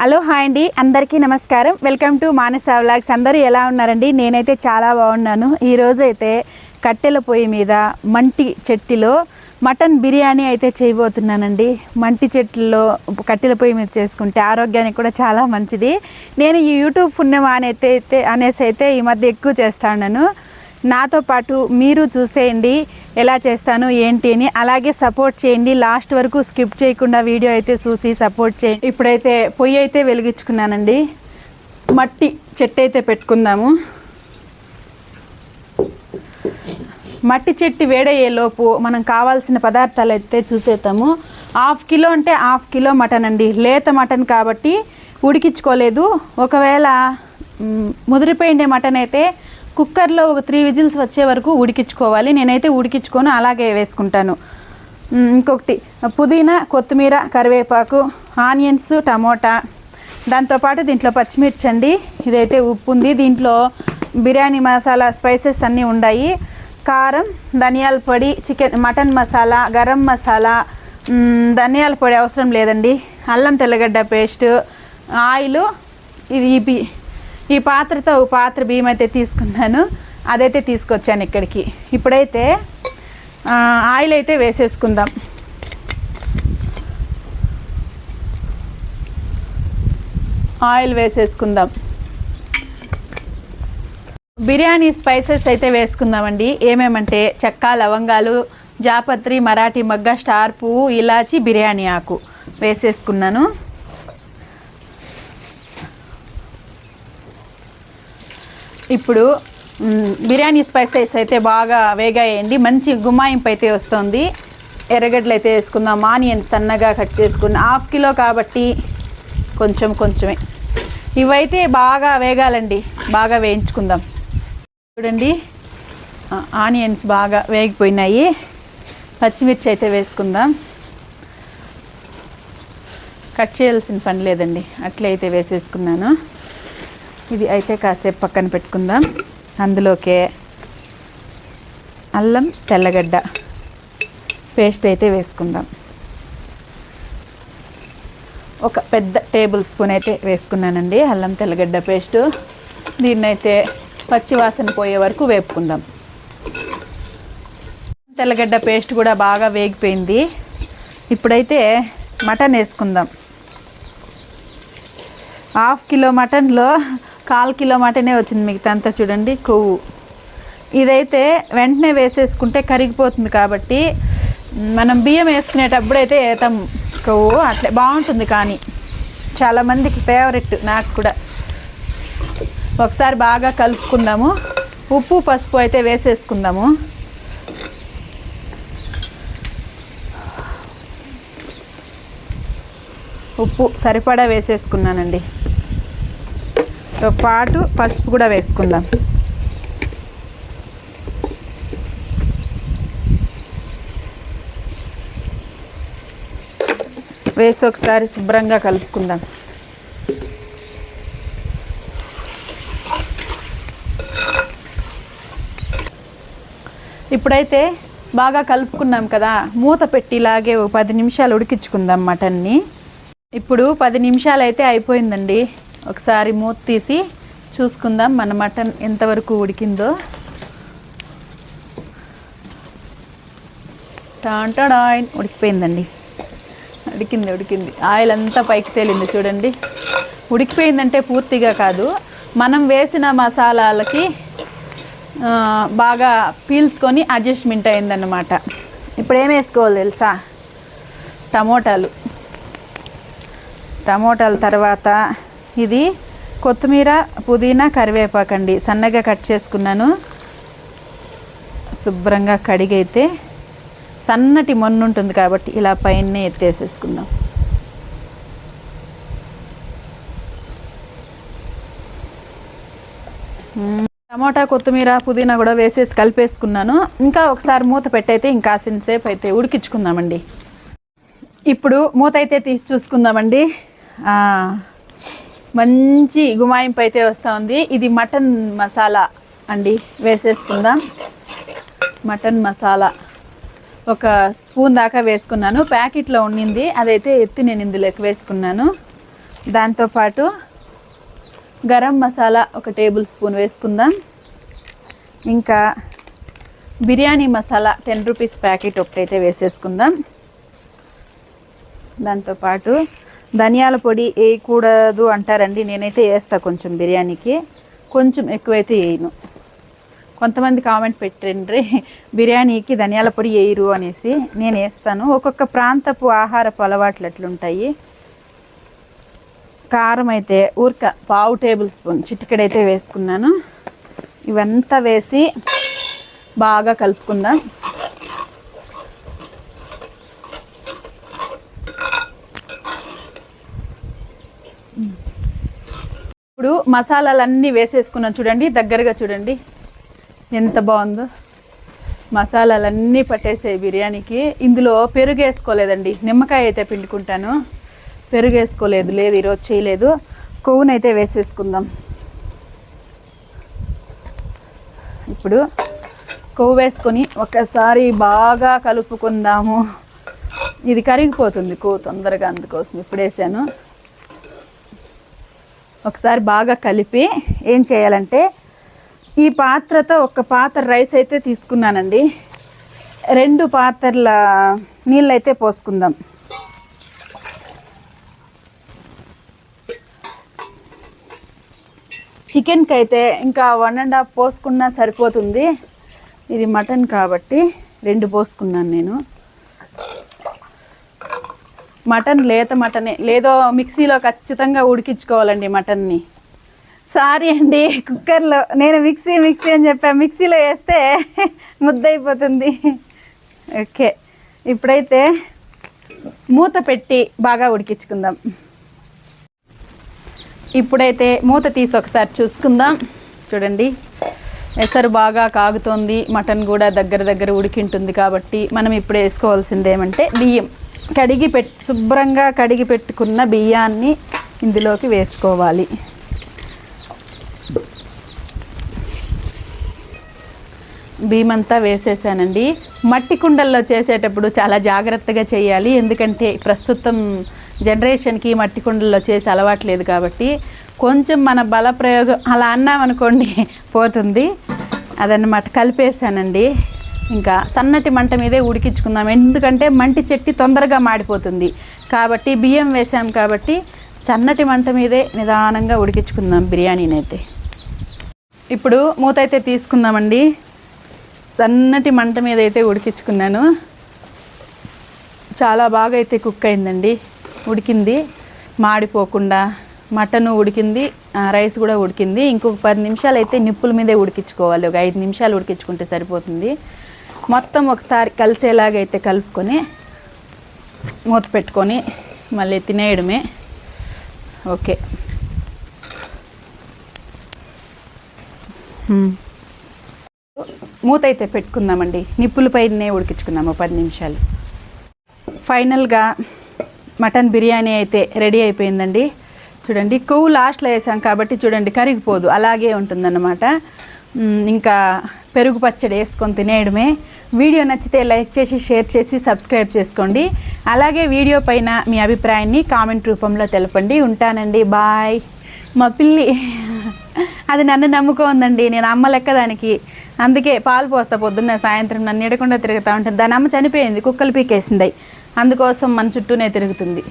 Hello hi అండి. అందరికీ నమస్కారం. వెల్కమ్ టు మానస వ్లాగ్స్ అందరూ ఎలా ఉన్నారండి? నేనైతే చాలా బాగున్నాను. ఈరోజు అయితే కట్టెల పొయ్యి మీద మంటి చెట్టులో మటన్ బిర్యానీ అయితే చేయబోతున్నానండి. మంటి చెట్టులో కట్టెల పొయ్యి మీద చేసుకుంటే ఆరోగ్యానికి కూడా చాలా మంచిది. నేను ఈ యూట్యూబ్ పుణ్యం అనేది అయితే అనేసి అయితే ఈ మధ్య ఎక్కువ చేస్తాను నాతో పాటు మీరు చూసేయండి. ఎలా చేస్తాను ఏంటి అని అలాగే సపోర్ట్ చేయండి. లాస్ట్ వరకు స్కిప్ చేయకుండా వీడియో అయితే చూసి సపోర్ట్ చేయండి. ఇప్పుడైతే పొయ్యి అయితే వెలిగించుకున్నానండి. మట్టి చెట్టు అయితే పెట్టుకుందాము. మట్టి చెట్టు వేడయ్యేలోపు మనం కావాల్సిన పదార్థాలు అయితే చూసేద్దాము. హాఫ్ కిలో అంటే హాఫ్ కిలో మటన్ అండి. లేత మటన్ కాబట్టి ఉడికించుకోలేదు. ఒకవేళ ముదిరిపోయిండే మటన్ అయితే కుక్కర్లో ఒక త్రీ విజిల్స్ వచ్చే వరకు ఉడికించుకోవాలి. నేనైతే ఉడికించుకొని అలాగే వేసుకుంటాను. ఇంకొకటి పుదీనా కొత్తిమీర కరివేపాకు ఆనియన్స్ టమోటా. దాంతోపాటు దీంట్లో పచ్చిమిర్చి అండి. ఇదైతే ఉప్పు ఉంది. దీంట్లో బిర్యానీ మసాలా స్పైసెస్ అన్నీ ఉన్నాయి కారం ధనియాల పొడి చికెన్ మటన్ మసాలా గరం మసాలా. ధనియాల పొడి అవసరం లేదండి. అల్లం తెల్లగడ్డ పేస్ట్ ఆయిల్ ఇది ఈ పాత్రతో ఒక పాత్ర బియ్యం అయితే తీసుకున్నాను. అదైతే తీసుకొచ్చాను ఇక్కడికి. ఇప్పుడైతే ఆయిల్ అయితే వేసేసుకుందాం. ఆయిల్ వేసేసుకుందాం. బిర్యానీ స్పైసెస్ అయితే వేసుకుందామండి. ఏమేమంటే చెక్క లవంగాలు జాపత్రి మరాఠీ మగ్గ స్టార్ పువ్వు ఇలాచి బిర్యానీ ఆకు వేసేసుకున్నాను. ఇప్పుడు బిర్యానీ స్పైసెస్ అయితే బాగా వేగాయండి. మంచి గుమ్మాయింపు అయితే వస్తుంది. ఎర్రగడ్డలు అయితే వేసుకుందాం. ఆనియన్ సన్నగా కట్ చేసుకున్న హాఫ్ కిలో కాబట్టి కొంచెం కొంచెమే. ఇవైతే బాగా వేగాలండి. బాగా వేయించుకుందాం. చూడండి. ఆనియన్స్ బాగా వేగిపోయినాయి. పచ్చిమిర్చి అయితే వేసుకుందాం. కట్ చేయాల్సిన పని లేదండి. అట్లయితే వేసేసుకున్నాను. ఇది అయితే కాసేపు పక్కన పెట్టుకుందాం. అందులోకే అల్లం తెల్లగడ్డ పేస్ట్ అయితే వేసుకుందాం. ఒక పెద్ద టేబుల్ స్పూన్ అయితే వేసుకున్నానండి అల్లం తెల్లగడ్డ పేస్ట్. దీన్నైతే పచ్చివాసన పోయే వరకు వేపుకుందాం. తెల్లగడ్డ పేస్ట్ కూడా బాగా వేగిపోయింది. ఇప్పుడైతే మటన్ వేసుకుందాం. హాఫ్ కిలో మటన్లో కాల్ కిలోమటనే వచ్చింది మిగతా అంతా చూడండి కొవ్వు. ఇదైతే వెంటనే వేసేసుకుంటే కరిగిపోతుంది కాబట్టి మనం బియ్యం వేసుకునేటప్పుడు అయితే ఏతాం కొవ్వు అట్లే బాగుంటుంది కానీ. చాలామందికి ఫేవరెట్ నాకు కూడా. ఒకసారి బాగా కలుపుకుందాము. ఉప్పు పసుపు అయితే వేసేసుకుందాము. ఉప్పు సరిపడా వేసేసుకున్నానండి. తో పాటు పసుపు కూడా వేసుకుందాం. వేసి ఒకసారి శుభ్రంగా కలుపుకుందాం. ఇప్పుడైతే బాగా కలుపుకున్నాం కదా మూత పెట్టి ఇలాగే ఒక పది నిమిషాలు ఉడికించుకుందాం మటన్ని. ఇప్పుడు పది నిమిషాలు అయితే అయిపోయిందండి. ఒకసారి మూత తీసి చూసుకుందాం మన మటన్ ఎంతవరకు ఉడికిందో. టాంటాడాయిన్ ఉడికిపోయిందండి. ఉడికింది ఉడికింది. ఆయిల్ అంతా పైకి తేలింది చూడండి. ఉడికిపోయిందంటే పూర్తిగా కాదు. మనం వేసిన మసాలాలకి బాగా పీల్చుకొని అడ్జస్ట్మెంట్ అయిందన్నమాట. ఇప్పుడు ఏం వేసుకోవాలి తెలుసా? టమోటాలు. టమోటాల తర్వాత ఇది కొత్తిమీర పుదీనా కరివేపాకు అండి. సన్నగా కట్ చేసుకున్నాను. శుభ్రంగా కడిగైతే సన్నటి మొన్ను ఉంటుంది కాబట్టి ఇలా పైన ఎత్తేసేసుకుందాం. టమోటా కొత్తిమీర పుదీనా కూడా వేసేసి కలిపేసుకున్నాను. ఇంకా ఒకసారి మూత పెట్టయితే ఇంకా సేపు అయితే ఉడికించుకుందామండి. ఇప్పుడు మూత అయితే తీసి చూసుకుందామండి. మంచి గుమాయింపు అయితే వస్తూ ఉంది. ఇది మటన్ మసాలా అండి. వేసేసుకుందాం. మటన్ మసాలా. ఒక స్పూన్ దాకా వేసుకున్నాను. ప్యాకెట్లో ఉండింది అదైతే ఎత్తి నేను ఇందులోకి వేసుకున్నాను. దాంతోపాటు గరం మసాలా ఒక టేబుల్ స్పూన్ వేసుకుందాం. ఇంకా biryani masala ten rupees packet ఒకటైతే వేసేసుకుందాం. దాంతోపాటు ధనియాల పొడి వేయకూడదు అంటారండి. నేనైతే వేస్తా కొంచెం బిర్యానీకి. కొంచెం ఎక్కువైతే వేయను. కొంతమంది కామెంట్ పెట్టండి బిర్యానీకి ధనియాల పొడి వేయరు అనేసి నేను వేస్తాను. ఒక్కొక్క ప్రాంతపు ఆహారపు అలవాట్లు ఎట్లుంటాయి? కారం అయితే ఊరిక పావు టేబుల్ స్పూన్ చిటికెడైతే వేసుకున్నాను. ఇవంతా వేసి బాగా కలుపుకుందాం. ఇప్పుడు మసాలాలన్నీ వేసేసుకున్నాం. చూడండి దగ్గరగా చూడండి. ఎంత బాగుందో. మసాలాలన్నీ పట్టేసాయి బిర్యానీకి. ఇందులో పెరుగు వేసుకోలేదండి. నిమ్మకాయ అయితే పిండుకుంటాను. పెరుగు వేసుకోలేదు లేదు ఈరోజు చేయలేదు. కొవ్వునైతే వేసేసుకుందాం. ఇప్పుడు కొవ్వు వేసుకొని ఒకసారి బాగా కలుపుకుందాము. ఇది కరిగిపోతుంది కొవ్వు తొందరగా అందుకోసం. ఇప్పుడు వేసాను. ఒకసారి బాగా కలిపి ఏం చేయాలంటే ఈ పాత్రతో ఒక పాత్ర రైస్ అయితే తీసుకున్నానండి. రెండు పాత్రల నీళ్ళు అయితే పోసుకుందాం. చికెన్కి అయితే ఇంకా వన్ అండ్ హాఫ్ పోసుకున్నా సరిపోతుంది. ఇది మటన్ కాబట్టి రెండు పోసుకున్నాను నేను. మటన్ లేత మటనే లేదో మిక్సీలో ఖచ్చితంగా ఉడికించుకోవాలండి మటన్ని. సారీ అండి కుక్కర్లో నేను మిక్సీ మిక్సీ అని చెప్పాను మిక్సీలో వేస్తే ముద్దయిపోతుంది ఓకే ఇప్పుడైతే మూత పెట్టి బాగా ఉడికించుకుందాం. ఇప్పుడైతే మూత తీసి ఒకసారి చూసుకుందాం. చూడండి ఎసరు బాగా కాగుతోంది మటన్ కూడా దగ్గర దగ్గర ఉడికింటుంది కాబట్టి మనం ఇప్పుడు వేసుకోవాల్సింది ఏమంటే బియ్యం. కడిగి పెట్ శుభ్రంగా కడిగి పెట్టుకున్న బియ్యాన్ని ఇందులోకి వేసుకోవాలి. బియ్యం అంతా వేసేసానండి. మట్టి కుండల్లో చేసేటప్పుడు చాలా జాగ్రత్తగా చేయాలి. ఎందుకంటే ప్రస్తుతం జనరేషన్కి మట్టి కుండల్లో చేసి అలవాట్లేదు కాబట్టి కొంచెం మన బల ప్రయోగం అలా అన్నామనుకోండి పోతుంది. అదన్నమాట కలిపేసానండి. ఇంకా సన్నటి మంట మీదే ఉడికించుకుందాం. ఎందుకంటే మంటి చెట్టి తొందరగా మాడిపోతుంది. కాబట్టి బియ్యం వేసాం కాబట్టి సన్నటి మంట మీదే నిదానంగా ఉడికించుకుందాం బిర్యానీని అయితే ఇప్పుడు మూత అయితే తీసుకుందామండి. సన్నటి మంట మీద అయితే ఉడికించుకున్నాను. చాలా బాగా అయితే కుక్ అయిందండి. ఉడికింది. మాడిపోకుండా మటన్ ఉడికింది రైస్ కూడా ఉడికింది. ఇంకొక పది నిమిషాలు అయితే నిప్పుల మీదే ఉడికించుకోవాలి. ఒక ఐదు నిమిషాలు ఉడికించుకుంటే సరిపోతుంది. మొత్తం ఒకసారి కలిసేలాగైతే కలుపుకొని మూత పెట్టుకొని మళ్ళీ తినేయడమే. ఓకే. మూత అయితే పెట్టుకుందామండి. నిప్పుల పైనే ఉడికించుకుందాము పది నిమిషాలు. ఫైనల్గా మటన్ బిర్యానీ అయితే రెడీ అయిపోయిందండి. చూడండి కొవ్వు లాస్ట్లో వేసాం కాబట్టి చూడండి కరిగిపోదు. అలాగే ఉంటుందన్నమాట. ఇంకా పెరుగు పచ్చడి వేసుకొని తినేయడమే. వీడియో నచ్చితే లైక్ చేసి షేర్ చేసి సబ్స్క్రైబ్ చేసుకోండి. అలాగే వీడియో పైన మీ అభిప్రాయాన్ని కామెంట్ రూపంలో తెలపండి. ఉంటానండి. బాయ్. మా పిల్లి. అది నన్ను నమ్ముకోందండి నేను అమ్మ లెక్క దానికి. అందుకే పాలు పోస్తా పొద్దున్న సాయంత్రం నన్ను ఎడకుండా తిరుగుతూ ఉంటుంది. దాని అమ్మ చనిపోయింది. కుక్కలు పీకేసింది. అందుకోసం మన చుట్టూనే తిరుగుతుంది.